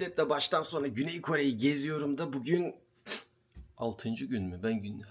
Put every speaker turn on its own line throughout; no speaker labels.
Bisikletle baştan sona Güney Kore'yi geziyorum da bugün 6. gün mü? Ben gün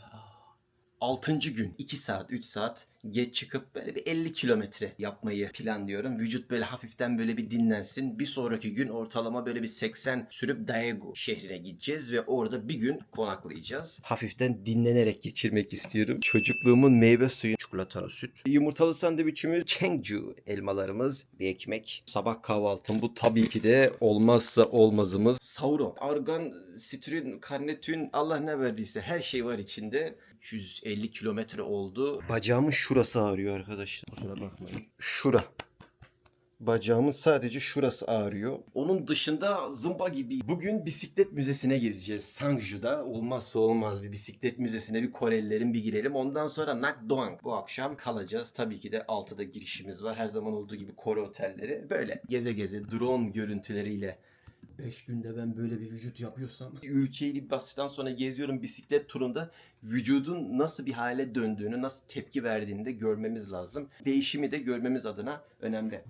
6. gün 2 saat 3 saat geç çıkıp böyle bir 50 kilometre yapmayı planlıyorum. Vücut böyle hafiften böyle bir dinlensin. Bir sonraki gün ortalama böyle bir 80 sürüp Daegu şehrine gideceğiz ve orada bir gün konaklayacağız. Hafiften dinlenerek geçirmek istiyorum. Çocukluğumun meyve suyu, çikolatalı süt, yumurtalı sandviçimiz, Chengju elmalarımız, bir ekmek. Sabah kahvaltım bu tabii ki de olmazsa olmazımız. Sauron, argan, sitrin, karnetün, Allah ne verdiyse her şey var içinde. 150 kilometre oldu. Bacağımın şurası ağrıyor arkadaşlar. Kusura bakmayın. Şura. Bacağımın sadece şurası ağrıyor. Onun dışında zımba gibi. Bugün bisiklet müzesine gezeceğiz. Sangju'da olmazsa olmaz bir bisiklet müzesine bir Korelilerin bir girelim. Ondan sonra Nakdoang. Bu akşam kalacağız. Tabii ki de 6'da girişimiz var. Her zaman olduğu gibi Kore otelleri. Böyle geze geze drone görüntüleriyle 5 günde ben böyle bir vücut yapıyorsam ülkeyi bastıktan sonra geziyorum bisiklet turunda vücudun nasıl bir hale döndüğünü, nasıl tepki verdiğini de görmemiz lazım. Değişimi de görmemiz adına önemli.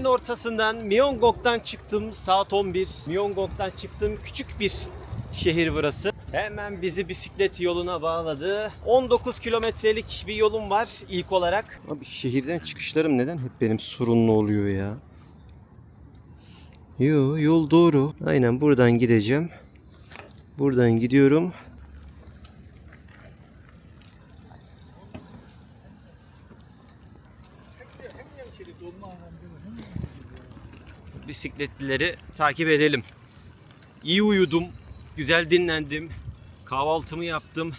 Kore'nin ortasından Myeonggok'tan çıktım saat 11. Myeonggok'tan çıktım küçük bir şehir burası. Hemen bizi bisiklet yoluna bağladı. 19 kilometrelik bir yolum var ilk olarak. Abi şehirden çıkışlarım neden hep benim sorunlu oluyor ya? Yo yol doğru. Aynen buradan gideceğim. Buradan gidiyorum. Bisikletlileri takip edelim. İyi uyudum, güzel dinlendim, kahvaltımı yaptım,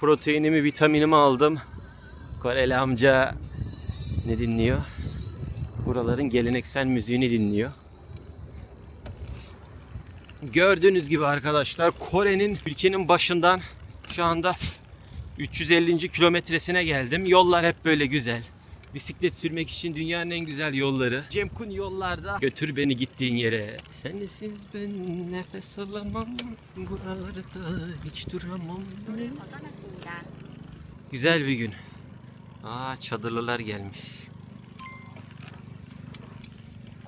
proteinimi, vitaminimi aldım. Koreli amca ne dinliyor? Buraların geleneksel müziğini dinliyor. Gördüğünüz gibi arkadaşlar Kore'nin ülkenin başından şu anda 350. kilometresine geldim. Yollar hep böyle güzel. Bisiklet sürmek için dünyanın en güzel yolları. Cem Kun yollarda. Götür beni gittiğin yere. Sensiz ben nefes alamam. Buralarda hiç duramam. Güzel bir gün. Aa çadırlılar gelmiş.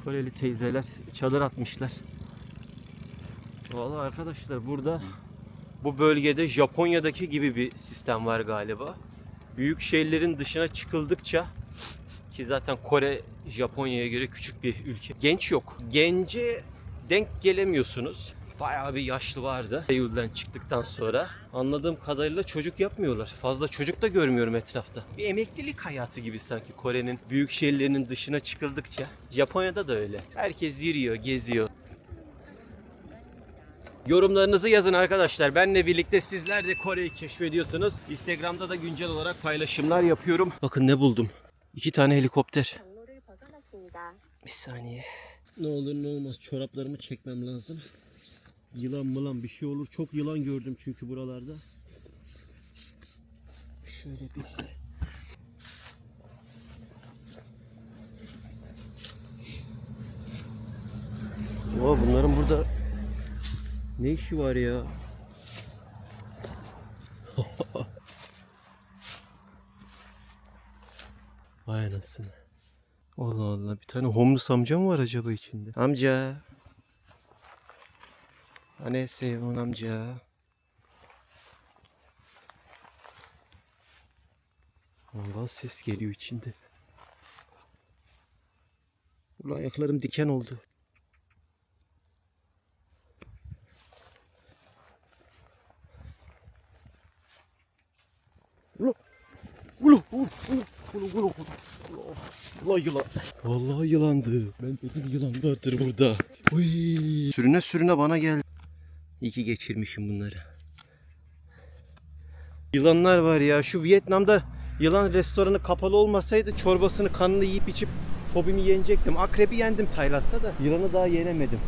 Koreli teyzeler çadır atmışlar. Valla arkadaşlar burada bu bölgede Japonya'daki gibi bir sistem var galiba. Büyük şehirlerin dışına çıkıldıkça ki zaten Kore Japonya'ya göre küçük bir ülke. Genç yok. Gence denk gelemiyorsunuz. Bayağı bir yaşlı vardı. Seul'den çıktıktan sonra. Anladığım kadarıyla çocuk yapmıyorlar. Fazla çocuk da görmüyorum etrafta. Bir emeklilik hayatı gibi sanki Kore'nin büyük şehirlerinin dışına çıkıldıkça. Japonya'da da öyle. Herkes yürüyor, geziyor. Yorumlarınızı yazın arkadaşlar. Benle birlikte sizler de Kore'yi keşfediyorsunuz. Instagram'da da güncel olarak paylaşımlar yapıyorum. Bakın ne buldum. İki tane helikopter. Bir saniye. Ne olur ne olmaz çoraplarımı çekmem lazım. Yılan mılan bir şey olur. Çok yılan gördüm çünkü buralarda. Şöyle bir Oo, bunların burada ne işi var ya? Anasını. Allah Allah bir tane homeless amca mı var acaba içinde? Amca. Anne sevun amca. Allah ses geliyor içinde. Ulan ayaklarım diken oldu. Ulan. Ulan. Ulan. Ulan. Ulan. Ulan. Ulan yılan. Vallahi yılandı. Ben dedim yılan vardır burada. Uy. Sürüne sürüne bana geldi. İyi ki geçirmişim bunları. Yılanlar var ya. Şu Vietnam'da yılan restoranı kapalı olmasaydı çorbasını kanını yiyip içip fobimi yenecektim. Akrebi yendim Tayland'da da. Yılanı daha yenemedim.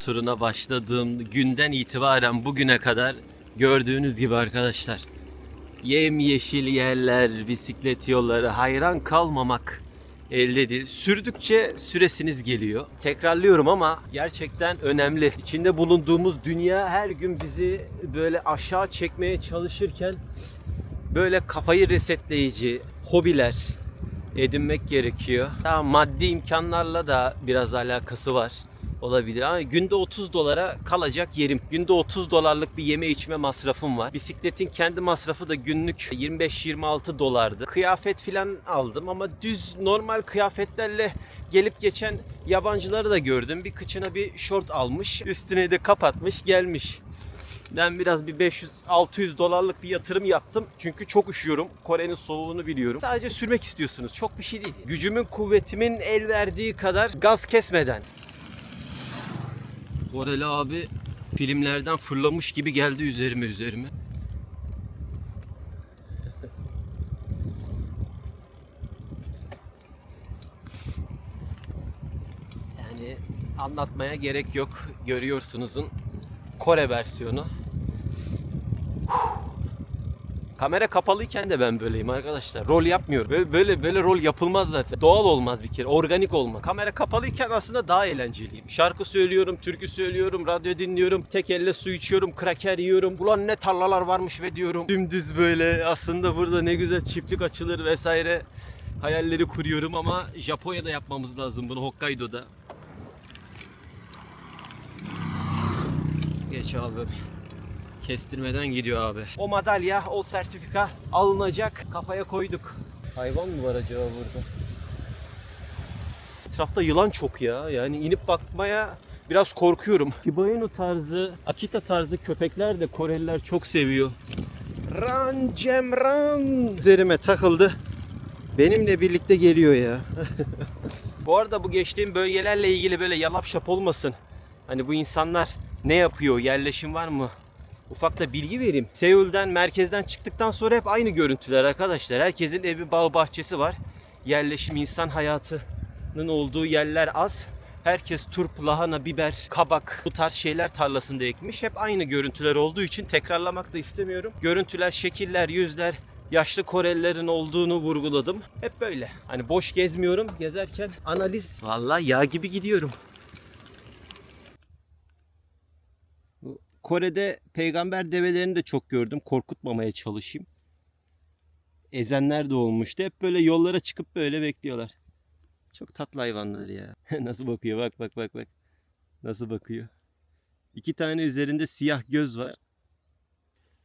Turuna başladığım günden itibaren bugüne kadar gördüğünüz gibi arkadaşlar yemyeşil yerler, bisiklet yolları, hayran kalmamak elde değil. Sürdükçe süresiniz geliyor. Tekrarlıyorum ama gerçekten önemli. İçinde bulunduğumuz dünya her gün bizi böyle aşağı çekmeye çalışırken böyle kafayı resetleyici hobiler edinmek gerekiyor. Daha maddi imkanlarla da biraz alakası var olabilir ama günde 30 dolara kalacak yerim. Günde 30 dolarlık bir yeme içme masrafım var. Bisikletin kendi masrafı da günlük 25-26 dolardı. Kıyafet filan aldım ama düz normal kıyafetlerle gelip geçen yabancıları da gördüm. Bir kıçına bir şort almış, üstüne de kapatmış gelmiş. Ben biraz bir 500-600 dolarlık bir yatırım yaptım. Çünkü çok üşüyorum. Kore'nin soğuğunu biliyorum. Sadece sürmek istiyorsunuz. Çok bir şey değil. Gücümün, kuvvetimin el verdiği kadar gaz kesmeden. Koreli abi filmlerden fırlamış gibi geldi üzerime üzerime. Yani anlatmaya gerek yok. Görüyorsunuzun Kore versiyonu. Kamera kapalıyken de ben böyleyim arkadaşlar. Rol yapmıyorum. Böyle, böyle böyle rol yapılmaz zaten. Doğal olmaz bir kere. Organik olmaz. Kamera kapalıyken aslında daha eğlenceliyim. Şarkı söylüyorum, türkü söylüyorum, radyo dinliyorum, tek elle su içiyorum, kraker yiyorum. Ulan ne tarlalar varmış ve diyorum. Dümdüz böyle aslında burada ne güzel çiftlik açılır vesaire hayalleri kuruyorum ama Japonya'da yapmamız lazım bunu Hokkaido'da. Geç abi. Kestirmeden gidiyor abi. O madalya, o sertifika alınacak. Kafaya koyduk. Hayvan mı var acaba burada? Etrafta yılan çok ya. Yani inip bakmaya biraz korkuyorum. Shiba Inu tarzı, Akita tarzı köpekler de Koreliler çok seviyor. Ran Cem ran derime takıldı. Benimle birlikte geliyor ya. bu arada bu geçtiğim bölgelerle ilgili böyle yalap şap olmasın. Hani bu insanlar ne yapıyor? Yerleşim var mı? Ufak da bilgi vereyim. Seul'den, merkezden çıktıktan sonra hep aynı görüntüler arkadaşlar. Herkesin evi, bağ, bahçesi var. Yerleşim, insan hayatının olduğu yerler az. Herkes turp, lahana, biber, kabak bu tarz şeyler tarlasında ekmiş. Hep aynı görüntüler olduğu için tekrarlamak da istemiyorum. Görüntüler, şekiller, yüzler, yaşlı Korelilerin olduğunu vurguladım. Hep böyle. Hani boş gezmiyorum. Gezerken analiz. Vallahi yağ gibi gidiyorum. Kore'de peygamber develerini de çok gördüm. Korkutmamaya çalışayım. Ezenler de olmuştu. Hep böyle yollara çıkıp böyle bekliyorlar. Çok tatlı hayvanlar ya. Nasıl bakıyor bak bak bak bak. Nasıl bakıyor. İki tane üzerinde siyah göz var.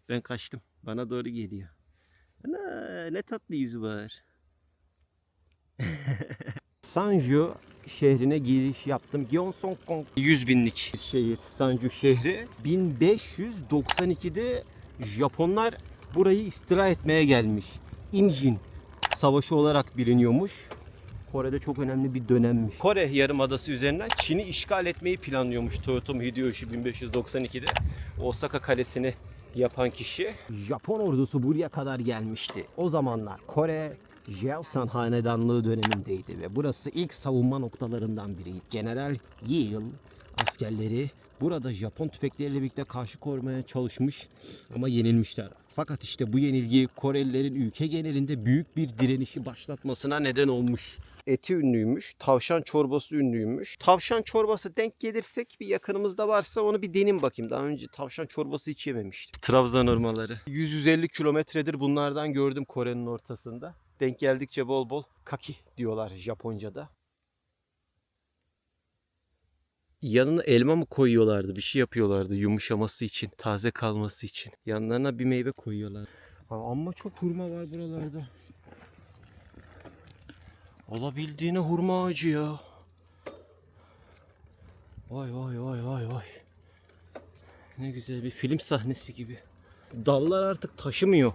Ben kaçtım. Bana doğru geliyor. Ana ne tatlı yüzü var. Sanju şehrine giriş yaptım. Gyeongseong 100 binlik şehir Sanju şehri. 1592'de Japonlar burayı istila etmeye gelmiş. Imjin savaşı olarak biliniyormuş. Kore'de çok önemli bir dönemmiş. Kore Yarımadası üzerinden Çin'i işgal etmeyi planlıyormuş Toyotomi Hideyoshi 1592'de. Osaka Kalesi'ni yapan kişi. Japon ordusu buraya kadar gelmişti. O zamanlar Kore Joseon Hanedanlığı dönemindeydi ve burası ilk savunma noktalarından biriydi. General Yale askerleri burada Japon tüfekleriyle birlikte karşı korumaya çalışmış ama yenilmişler. Fakat işte bu yenilgi Korelilerin ülke genelinde büyük bir direnişi başlatmasına neden olmuş. Eti ünlüymüş, tavşan çorbası ünlüymüş. Tavşan çorbası denk gelirsek bir yakınımızda varsa onu bir denin bakayım. Daha önce tavşan çorbası hiç yememiştim. Trabzon ormaları. 100-150 kilometredir bunlardan gördüm Kore'nin ortasında. Denk geldikçe bol bol kaki diyorlar Japonca'da. Yanına elma mı koyuyorlardı? Bir şey yapıyorlardı yumuşaması için, taze kalması için. Yanlarına bir meyve koyuyorlar. Ama çok hurma var buralarda. Olabildiğine hurma ağacı ya. Vay vay vay vay vay. Ne güzel bir film sahnesi gibi. Dallar artık taşımıyor.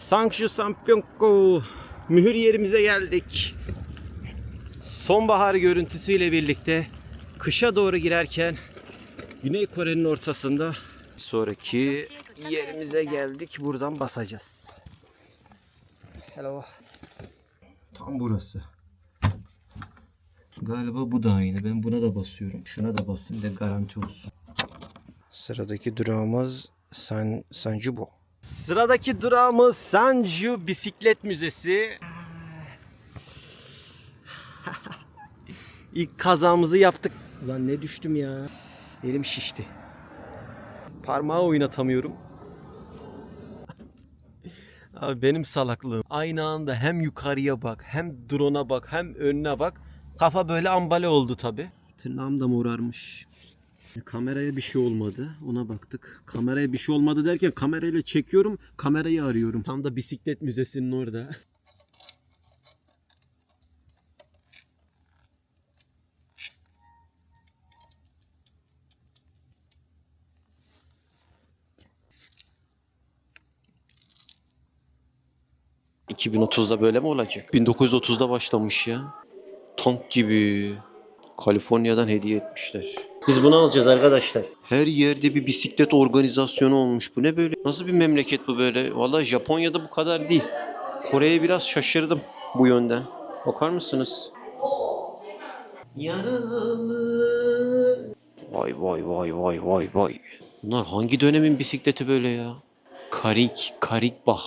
Sankshu Sampyonko. Mühür yerimize geldik. Sonbahar görüntüsüyle birlikte kışa doğru girerken Güney Kore'nin ortasında sonraki yerimize geldik. Buradan basacağız. Hello. Tam burası. Galiba bu da aynı. Ben buna da basıyorum. Şuna da basayım da garanti olsun. Sıradaki durağımız San Sanjubo. Sıradaki durağımız Sanju Bisiklet Müzesi. İlk kazamızı yaptık. Ulan ne düştüm ya. Elim şişti. Parmağı oynatamıyorum. Abi benim salaklığım. Aynı anda hem yukarıya bak, hem drone'a bak, hem önüne bak. Kafa böyle ambale oldu tabi. Tırnağım da morarmış. Kameraya bir şey olmadı. Ona baktık. Kameraya bir şey olmadı derken kamerayla çekiyorum. Kamerayı arıyorum. Tam da bisiklet müzesinin orada. ...2030'da böyle mi olacak? 1930'da başlamış ya. Tank gibi. Kaliforniya'dan hediye etmişler. Biz bunu alacağız arkadaşlar. Her yerde bir bisiklet organizasyonu olmuş. Bu ne böyle? Nasıl bir memleket bu böyle? Vallahi Japonya'da bu kadar değil. Kore'ye biraz şaşırdım bu yönden. Bakar mısınız? Yaralı. Vay vay vay vay vay vay. Bunlar hangi dönemin bisikleti böyle ya? Karik, Karikbach.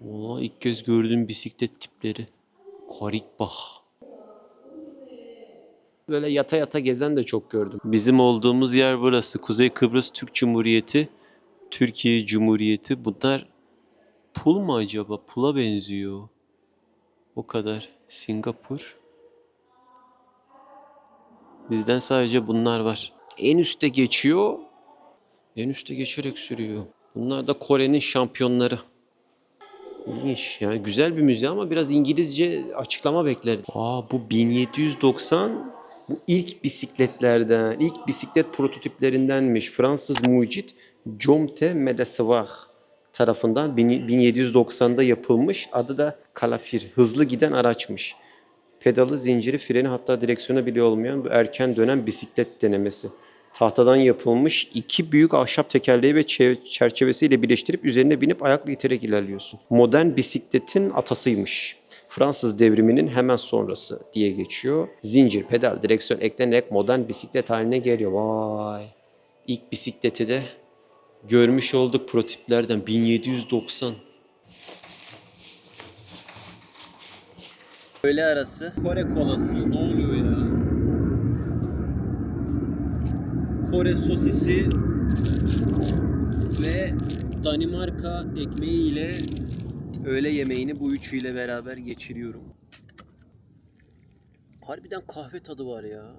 Vallahi ilk kez gördüğüm bisiklet tipleri. Karikbach. Böyle yata yata gezen de çok gördüm. Bizim olduğumuz yer burası. Kuzey Kıbrıs Türk Cumhuriyeti, Türkiye Cumhuriyeti. Bunlar pul mu acaba? Pula benziyor. O kadar. Singapur. Bizden sadece bunlar var. En üste geçiyor. En üste geçerek sürüyor. Bunlar da Kore'nin şampiyonları. İlginç. Yani güzel bir müze ama biraz İngilizce açıklama beklerdim. Aa bu 1790 bu ilk bisikletlerden, ilk bisiklet prototiplerindenmiş. Fransız mucit Jomte Medesevach tarafından 1790'da yapılmış. Adı da Kalafir. Hızlı giden araçmış. Pedalı, zinciri, freni hatta direksiyonu bile olmayan bu erken dönem bisiklet denemesi. Tahtadan yapılmış iki büyük ahşap tekerleği ve çe- çerçevesiyle birleştirip üzerine binip ayakla iterek ilerliyorsun. Modern bisikletin atasıymış. Fransız devriminin hemen sonrası diye geçiyor. Zincir, pedal, direksiyon eklenerek modern bisiklet haline geliyor. Vay. İlk bisikleti de görmüş olduk prototiplerden 1790. Öğle arası Kore kolası ne oluyor ya? Kore sosisi ve Danimarka ekmeği ile öğle yemeğini bu üçüyle beraber geçiriyorum. Harbiden kahve tadı var ya.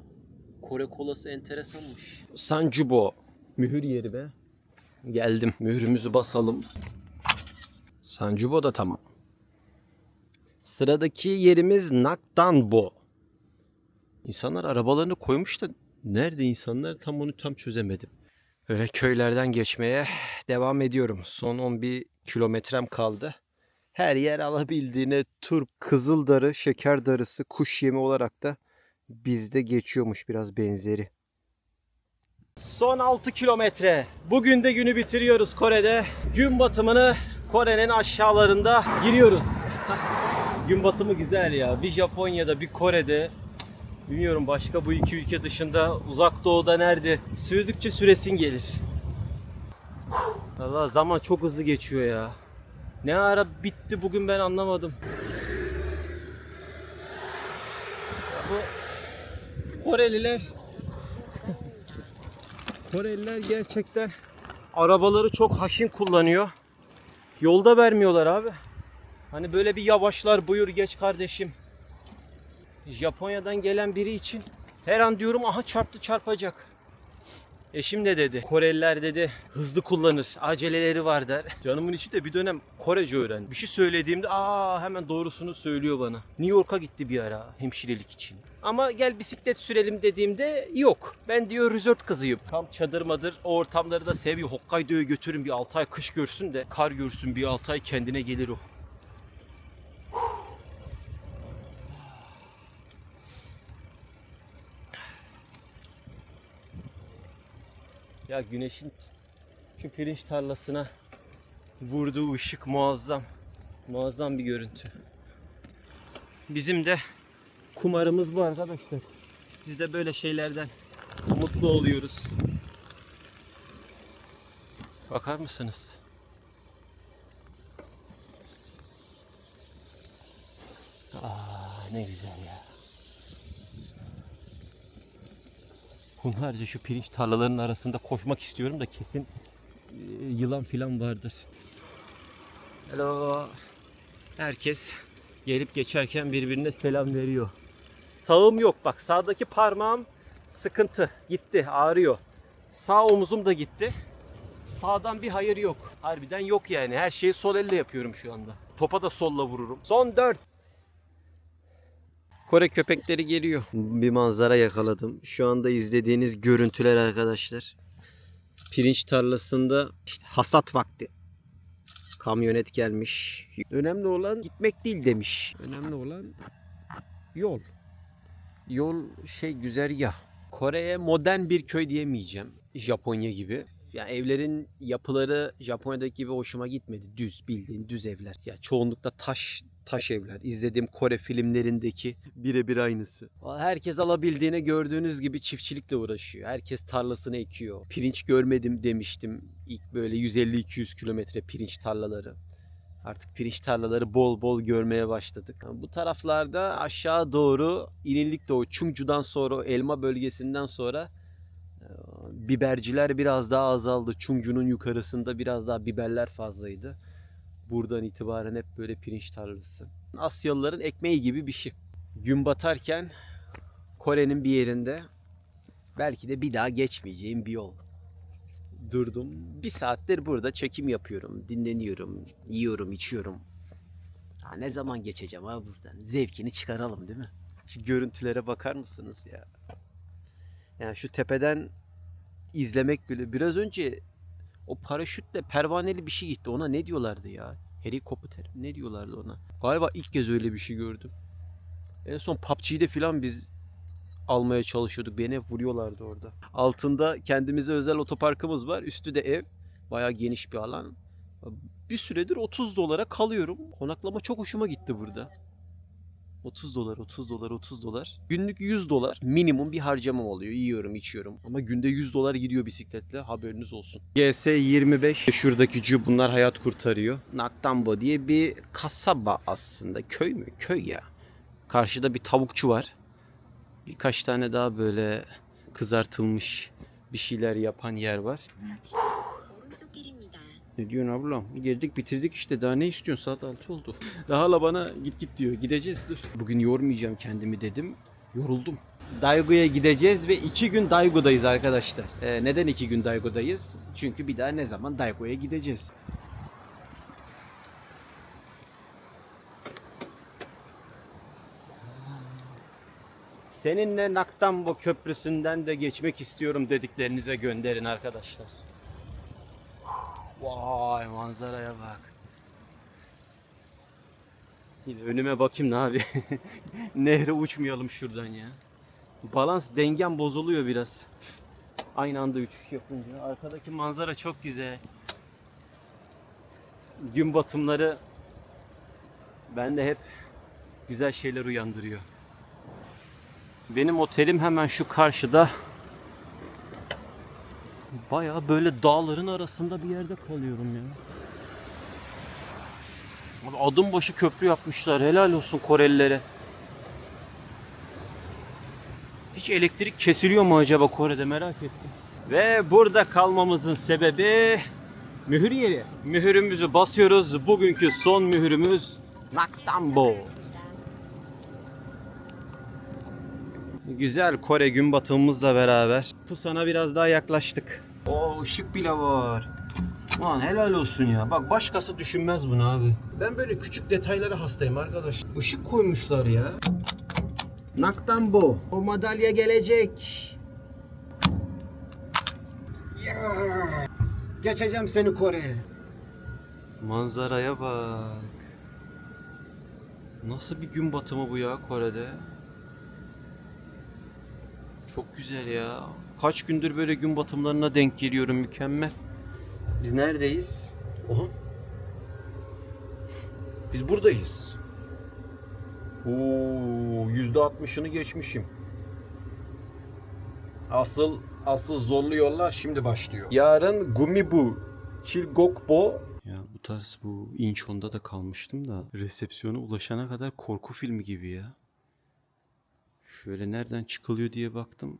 Kore kolası enteresanmış. Sanjubo. Mühür yeri be. Geldim. Mührümüzü basalım. Sanjubo da tamam. Sıradaki yerimiz Nakdanbo. İnsanlar arabalarını koymuş da nerede insanlar tam onu tam çözemedim. Böyle köylerden geçmeye devam ediyorum. Son 11 kilometrem kaldı. Her yer alabildiğine turp, kızıldarı, şeker darısı, kuş yemi olarak da bizde geçiyormuş biraz benzeri. Son 6 kilometre. Bugün de günü bitiriyoruz Kore'de. Gün batımını Kore'nin aşağılarında giriyoruz. Gün batımı güzel ya. Bir Japonya'da, bir Kore'de. Bilmiyorum başka bu iki ülke dışında uzak doğuda nerede? Sürdükçe süresin gelir. Allah zaman çok hızlı geçiyor ya. Ne ara bitti bugün ben anlamadım. Bu Koreliler Koreliler gerçekten arabaları çok haşin kullanıyor. Yolda vermiyorlar abi. Hani böyle bir yavaşlar buyur geç kardeşim. Japonya'dan gelen biri için her an diyorum aha çarptı çarpacak. Eşim de dedi. Koreliler dedi hızlı kullanır. Aceleleri var der. Canımın içi de bir dönem Korece öğrendi. Bir şey söylediğimde aa hemen doğrusunu söylüyor bana. New York'a gitti bir ara hemşirelik için. Ama gel bisiklet sürelim dediğimde yok. Ben diyor resort kızıyım. Kamp çadır madır o ortamları da seviyor. Hokkaido'ya götürün bir 6 ay kış görsün de kar görsün bir 6 ay kendine gelir o. Ya güneşin şu pirinç tarlasına vurduğu ışık muazzam. Muazzam bir görüntü. Bizim de kumarımız bu arkadaşlar. Biz de böyle şeylerden mutlu oluyoruz. Bakar mısınız? Aa, ne güzel ya. Hunharca şu pirinç tarlalarının arasında koşmak istiyorum da kesin e, yılan filan vardır. Hello. Herkes gelip geçerken birbirine selam veriyor. Sağım yok bak sağdaki parmağım sıkıntı gitti ağrıyor. Sağ omuzum da gitti. Sağdan bir hayır yok. Harbiden yok yani. Her şeyi sol elle yapıyorum şu anda. Topa da solla vururum. Son 4. Kore köpekleri geliyor. Bir manzara yakaladım. Şu anda izlediğiniz görüntüler arkadaşlar. Pirinç tarlasında işte hasat vakti. Kamyonet gelmiş. Önemli olan gitmek değil demiş. Önemli olan yol. Yol şey güzergah. Kore'ye modern bir köy diyemeyeceğim. Japonya gibi. Ya evlerin yapıları Japonya'daki gibi hoşuma gitmedi. Düz bildiğin düz evler. Ya çoğunlukla taş taş evler. İzlediğim Kore filmlerindeki birebir aynısı. Herkes alabildiğine gördüğünüz gibi çiftçilikle uğraşıyor. Herkes tarlasını ekiyor. Pirinç görmedim demiştim. İlk böyle 150-200 kilometre pirinç tarlaları. Artık pirinç tarlaları bol bol görmeye başladık. Bu taraflarda aşağı doğru inilik doğu Çungcu'dan sonra elma bölgesinden sonra biberciler biraz daha azaldı. Çungcu'nun yukarısında biraz daha biberler fazlaydı. Buradan itibaren hep böyle pirinç tarlası. Asyalıların ekmeği gibi bir şey. Gün batarken Kore'nin bir yerinde belki de bir daha geçmeyeceğim bir yol. Durdum. Bir saattir burada çekim yapıyorum, dinleniyorum, yiyorum, içiyorum. Ha, ne zaman geçeceğim abi buradan? Zevkini çıkaralım değil mi? Şu görüntülere bakar mısınız ya? Yani şu tepeden izlemek bile biraz önce o paraşütle pervaneli bir şey gitti. Ona ne diyorlardı ya? Helikopter ne diyorlardı ona? Galiba ilk kez öyle bir şey gördüm. En son PUBG'de filan biz almaya çalışıyorduk. Beni hep vuruyorlardı orada. Altında kendimize özel otoparkımız var. Üstü de ev. Bayağı geniş bir alan. Bir süredir 30 dolara kalıyorum. Konaklama çok hoşuma gitti burada. 30 dolar, 30 dolar, 30 dolar. Günlük 100 dolar minimum bir harcamam oluyor. Yiyorum, içiyorum. Ama günde 100 dolar gidiyor bisikletle. Haberiniz olsun. GS25 şuradaki cu bunlar hayat kurtarıyor. Naktambo diye bir kasaba aslında. Köy mü? Köy ya. Karşıda bir tavukçu var. Birkaç tane daha böyle kızartılmış bir şeyler yapan yer var. Ne diyorsun ablam? Geldik bitirdik işte daha ne istiyorsun? Saat 6 oldu. Daha la bana git git diyor. Gideceğiz dur. Bugün yormayacağım kendimi dedim. Yoruldum. Daigo'ya gideceğiz ve iki gün Daigo'dayız arkadaşlar. Ee, neden iki gün Daigo'dayız? Çünkü bir daha ne zaman Daigo'ya gideceğiz. Seninle Naktambo Köprüsü'nden de geçmek istiyorum dediklerinize gönderin arkadaşlar. Vay manzaraya bak. Yine önüme bakayım ne abi. Nehre uçmayalım şuradan ya. Balans dengem bozuluyor biraz. Aynı anda uçuş yapınca. Arkadaki manzara çok güzel. Gün batımları bende hep güzel şeyler uyandırıyor. Benim otelim hemen şu karşıda. Baya böyle dağların arasında bir yerde kalıyorum ya. Adım başı köprü yapmışlar. Helal olsun Korelilere. Hiç elektrik kesiliyor mu acaba Kore'de merak ettim. Ve burada kalmamızın sebebi mühür yeri. Mühürümüzü basıyoruz. Bugünkü son mühürümüz Naktambo. Güzel Kore gün batımımızla beraber. Pusan'a biraz daha yaklaştık. Oo ışık bile var. Lan helal olsun ya. Bak başkası düşünmez bunu abi. Ben böyle küçük detaylara hastayım arkadaş. Işık koymuşlar ya. Naktan bu. O madalya gelecek. Ya. Geçeceğim seni Kore. Manzaraya bak. Nasıl bir gün batımı bu ya Kore'de? Çok güzel ya. Kaç gündür böyle gün batımlarına denk geliyorum mükemmel. Biz neredeyiz? Oha. Biz buradayız. Oo, yüzde altmışını geçmişim. Asıl asıl zorlu yollar şimdi başlıyor. Yarın Gumibu, Chilgokbo. Ya bu tarz bu Incheon'da da kalmıştım da resepsiyona ulaşana kadar korku filmi gibi ya. Şöyle nereden çıkılıyor diye baktım.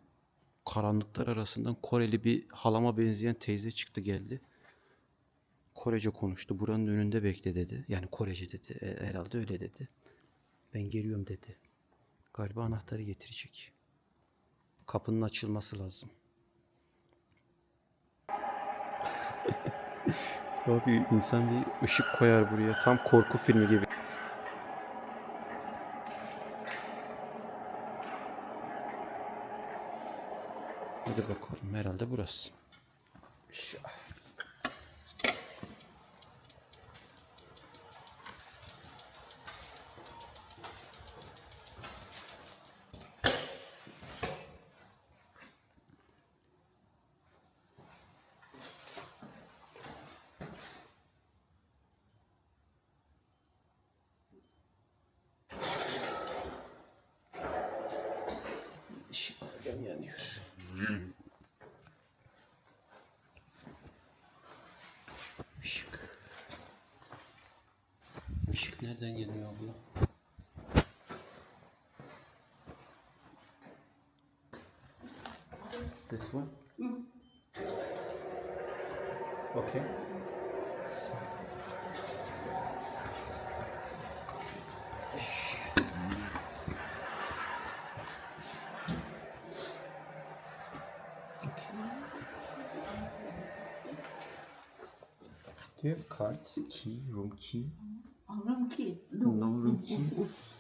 Karanlıklar arasından Koreli bir halama benzeyen teyze çıktı geldi. Korece konuştu. Buranın önünde bekle dedi. Yani Korece dedi. E, herhalde öyle dedi. Ben geliyorum dedi. Galiba anahtarı getirecek. Kapının açılması lazım. Abi insan bir ışık koyar buraya. Tam korku filmi gibi. Hadi bakalım herhalde burası. Şu- This one? Mm. Okay. Do you have card, key, room key?
Oh, room key.
No room key.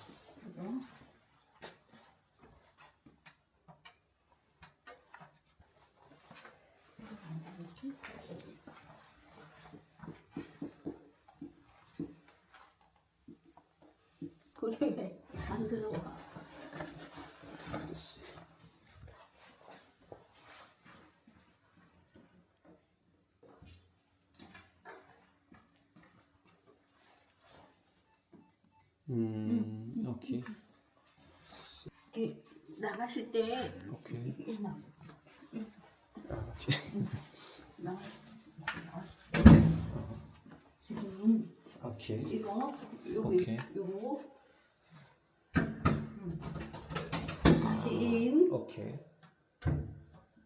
음, 오케이.
이렇게 나가실 때
오케이.
이렇게 나. 나. 지금
오케이.
이거 여기
오케이.
요거 음. 다시 인
오케이.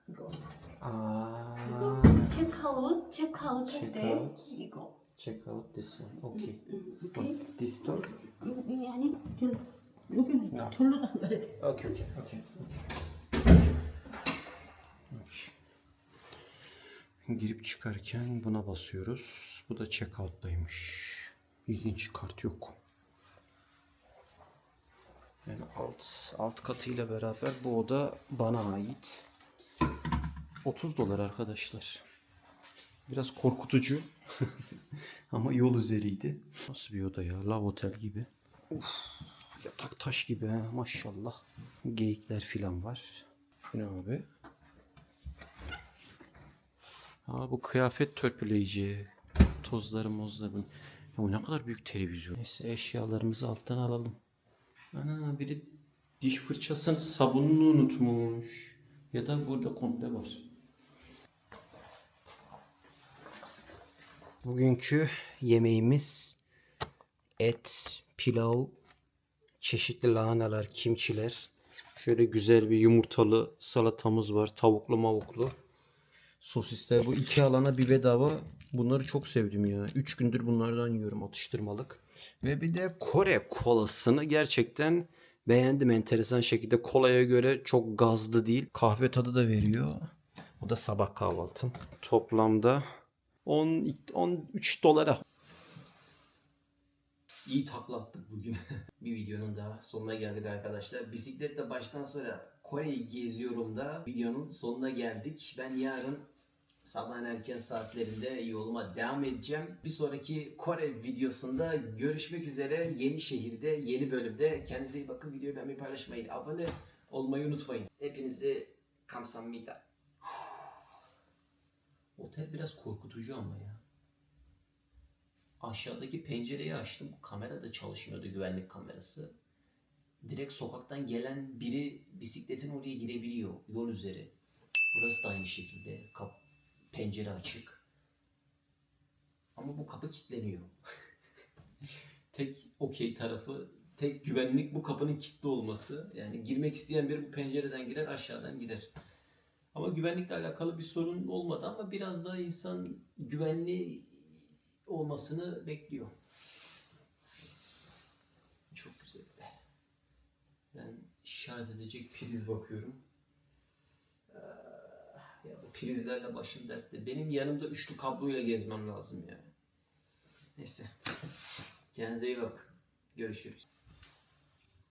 이거
아.
체크아웃 체크아웃 할 때
체크아웃.
이거
Check out this one.
Okay.
Okay. This door? Yani dur. Bugün No. turludan böyle. Okay, okay, okay. Girip çıkarken buna basıyoruz. Bu da checkout'taymış. İlginç kart yok. Yani alt alt katıyla beraber bu oda bana ait. 30 dolar arkadaşlar. Biraz korkutucu. Ama yol üzeriydi. Nasıl bir oda ya? Lav otel gibi. Yatak taş gibi ha maşallah. Geyikler filan var. Bu ne abi? Aa bu kıyafet törpüleyici. Tozları mozları. Ya bu ne kadar büyük televizyon. Neyse eşyalarımızı alttan alalım. Ana biri diş fırçasını sabununu unutmuş. Ya da burada komple var. Bugünkü yemeğimiz et, pilav, çeşitli lahanalar, kimçiler. Şöyle güzel bir yumurtalı salatamız var. Tavuklu mavuklu. Sosisler. Bu iki alana bir bedava. Bunları çok sevdim ya. Üç gündür bunlardan yiyorum atıştırmalık. Ve bir de Kore kolasını gerçekten Beğendim enteresan şekilde. Kolaya göre çok gazlı değil. Kahve tadı da veriyor. Bu da sabah kahvaltım. Toplamda 10 13 dolara. İyi taklattık bugün. bir videonun daha sonuna geldik arkadaşlar. Bisikletle baştan sonra Kore'yi geziyorum da videonun sonuna geldik. Ben yarın sabahın erken saatlerinde yoluma devam edeceğim. Bir sonraki Kore videosunda görüşmek üzere. Yeni şehirde, yeni bölümde. Kendinize iyi bakın. Videoyu beğenmeyi paylaşmayı, abone olmayı unutmayın. Hepinizi kamsahamnida. Otel biraz korkutucu ama ya. Aşağıdaki pencereyi açtım. Kamera da çalışmıyordu güvenlik kamerası. Direkt sokaktan gelen biri bisikletin oraya girebiliyor yol üzeri. Burası da aynı şekilde. Kap pencere açık. Ama bu kapı kilitleniyor. tek okey tarafı, tek güvenlik bu kapının kilitli olması. Yani girmek isteyen biri bu pencereden girer, aşağıdan gider. Ama güvenlikle alakalı bir sorun olmadı ama biraz daha insan güvenli olmasını bekliyor. Çok güzel be. Ben şarj edecek priz bakıyorum. Ah, Ya bu prizlerle başım dertte. Benim yanımda üçlü kabloyla gezmem lazım ya. Neyse. Kendinize iyi bakın. Görüşürüz.